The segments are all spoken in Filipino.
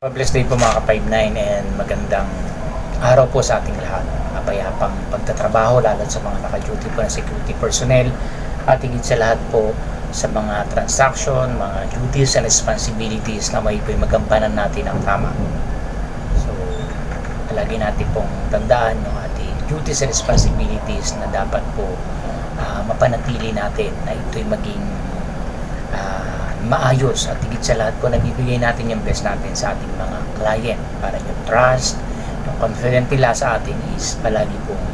Blessed day po mga ka-59 and magandang araw po sa ating lahat. Mapayapang pagtatrabaho lalo sa mga naka-duty po na security personnel at higit sa lahat po sa mga transaction, mga duties and responsibilities na may po magampanan natin ang tama. So, palagi natin pong tandaan yung ating duties and responsibilities na dapat po ah, mapanatili natin na ito'y maging maayos at higit sa lahat po nabibigay natin yung best natin sa ating mga client para yung trust, yung confident nila sa atin is palagi pong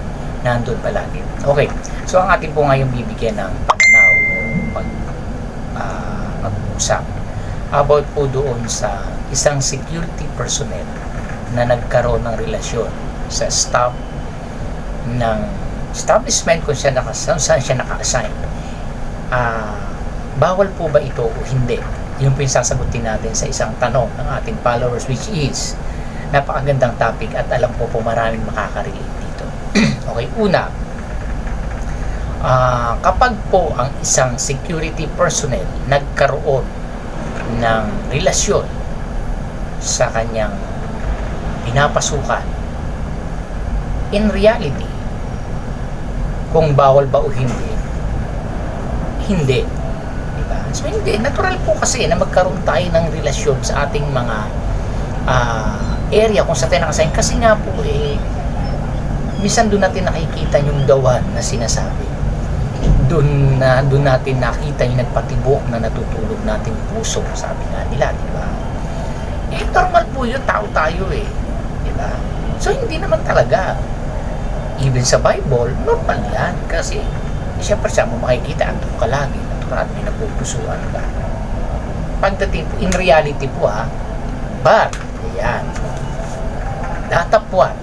nandun palagi. Okay, so ang ating po ngayon bibigyan ng pananaw o pag ah, mag-usap about po doon sa isang security personnel na nagkaroon ng relasyon sa staff ng establishment kung siya naka, saan siya naka-assign. Ah, bawal po ba ito o hindi? Yun po yung sasagutin natin sa isang tanong ng ating followers which is napakagandang topic at alam ko po maraming makaka-relate dito. okay, una, ah, kapag po ang isang security personnel nagkaroon ng relasyon sa kanyang pinapasukan, in reality, kung bawal ba o hindi, hindi. So hindi, natural po kasi na magkaroon tayo ng relasyon sa ating mga ah, area kung sa tayo nakasign. Kasi nga po eh, minsan doon natin nakikita yung dawan na sinasabi. Doon na doon natin nakita yung nagpatibok na natutulog nating puso, sabi nga nila, di ba? Eh, normal po yun, tao tayo eh. Di ba? So, hindi naman talaga. Even sa Bible, normal yan. Kasi, siyempre sa mo makikita, ang ka lagi, natural, may napupusuan ka. Pagdating in reality po ha, but, ayan, datapwat,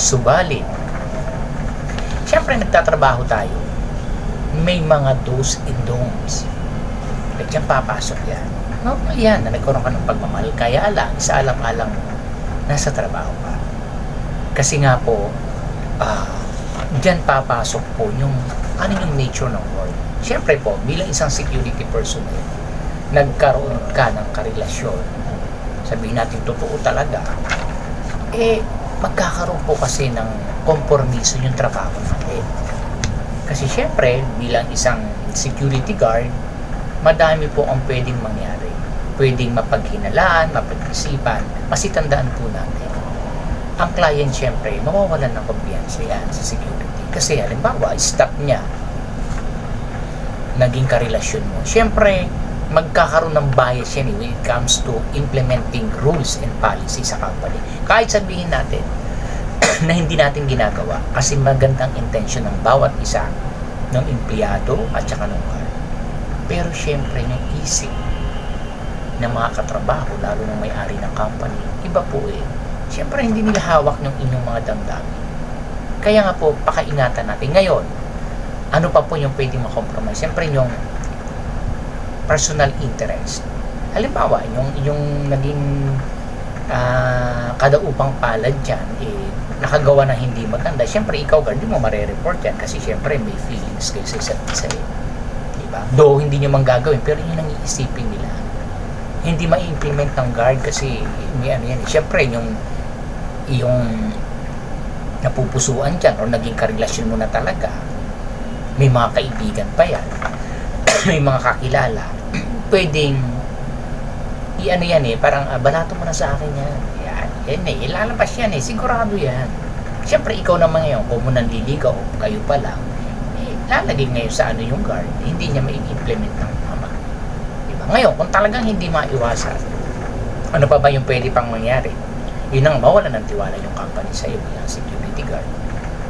subalit, siyempre nagtatrabaho tayo, may mga do's and don'ts. At yan papasok yan. Normal yan na nagkaroon ka ng pagmamahal. Kaya lang, sa alang-alang nasa trabaho ka. Kasi nga po, ah, dyan papasok po yung ano yung nature ng work. Siyempre po, bilang isang security personnel, nagkaroon ka ng karelasyon, sabihin natin totoo talaga, eh, magkakaroon po kasi ng kompromiso yung trabaho natin. Kasi syempre, bilang isang security guard, madami po ang pwedeng mangyari. Pwedeng mapaghinalaan, mapag-isipan, masitandaan po natin. Ang client syempre, mawawalan ng kumpiyansa yan sa security. Kasi halimbawa, staff niya, naging karelasyon mo. Syempre, magkakaroon ng bias yan eh when it comes to implementing rules and policy sa company. Kahit sabihin natin na hindi natin ginagawa kasi magandang intention ng bawat isa ng empleyado at saka ng guard. Pero syempre, yung isip ng mga katrabaho, lalo ng may-ari ng company, iba po eh. Syempre, hindi nila hawak ng inyong mga damdamin. Kaya nga po, pakaingatan natin. Ngayon, ano pa po yung pwedeng makompromise? Siyempre, yung personal interest. Halimbawa, yung, yung naging ah, kadaupang palad dyan, eh, nakagawa ng hindi maganda. Siyempre, ikaw, guard, mo marereport yan kasi siyempre, may feelings kayo sa isa't isa eh. Diba? Though, hindi nyo man gagawin, pero yun ang iisipin nila. Hindi ma-implement ng guard kasi may ano yan. eh. Siyempre, yung yung napupusuan dyan o naging karelasyon mo na talaga, may mga kaibigan pa yan, may mga kakilala, pwedeng i-ano yan eh, parang ah, balato mo na sa akin yan. Yan, yan eh, ilalabas yan eh, sigurado yan. Siyempre, ikaw naman ngayon, kung mo nanliligaw, kayo pa lang, eh, lalagay ngayon sa ano yung guard, hindi niya mai-implement ng tama. Diba? Ngayon, kung talagang hindi maiwasan, ano pa ba yung pwede pang mangyari? Yun ang mawala ng tiwala yung company sa iyo bilang security guard.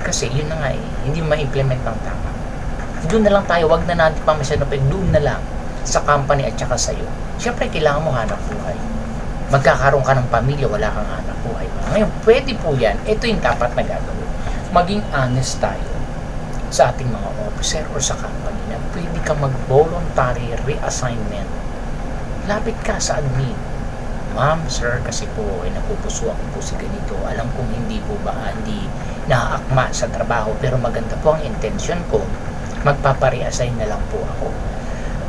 Kasi yun na nga eh, hindi ma-implement ng tama. Doon na lang tayo, wag na natin pa masyado pa, doon na lang sa company at saka sa iyo. Siyempre, kailangan mo hanap buhay. Magkakaroon ka ng pamilya, wala kang hanap buhay. Ngayon, pwede po yan. Ito yung dapat na gagawin. Maging honest tayo sa ating mga officer or sa company na pwede ka mag-voluntary reassignment. Lapit ka sa admin. Ma'am, sir, kasi po ay napupusuan ko po si ganito. Alam kong hindi po ba hindi naaakma sa trabaho pero maganda po ang intention ko. Magpapare-assign na lang po ako.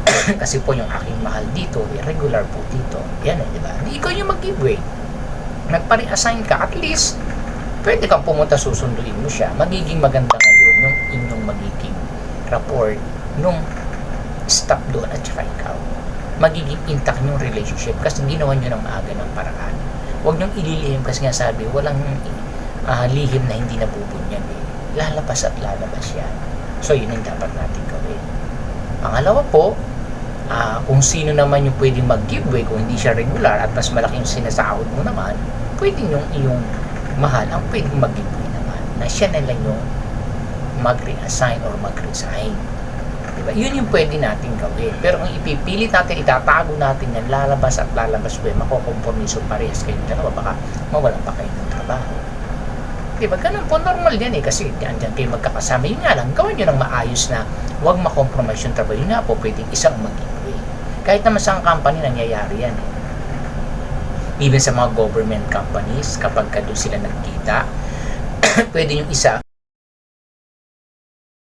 kasi po yung aking mahal dito, eh, regular po dito. Yan eh, di ba? Ikaw yung mag-give way. nagpare-assign ka, at least, pwede kang pumunta, susunduin mo siya. Magiging maganda ngayon yung inyong magiging rapport nung staff doon at saka ikaw. Magiging intact yung relationship kasi ginawa nyo ng maaga ng paraan. Huwag nyo ililihim kasi nga sabi, walang ah, lihim na hindi nabubunyag eh. Lalabas at lalabas yan. So, yun ang dapat natin gawin. Pangalawa po, ah, kung sino naman yung pwedeng mag-giveaway kung hindi siya regular at mas malaki yung sinasahod mo naman, pwedeng yung iyong mahal ang pwedeng mag-giveaway naman na siya na lang yung mag-reassign or mag-resign. Diba? Yun yung pwede natin gawin. Pero kung ipipilit natin, itatago natin yan, lalabas at lalabas ko, makokompromiso parehas kayo dalawa, baka mawalan pa kayo ng trabaho. Diba? Ganun po, normal yan eh. Kasi dyan, dyan kayo magkakasama. Yun nga lang, gawin nyo ng maayos na huwag makompromise yung trabaho. Yun nga po, pwedeng isang mag-giveaway. Kahit naman sa company, nangyayari yan eh. Even sa mga government companies, kapag ka doon sila nagkita, pwede yung isa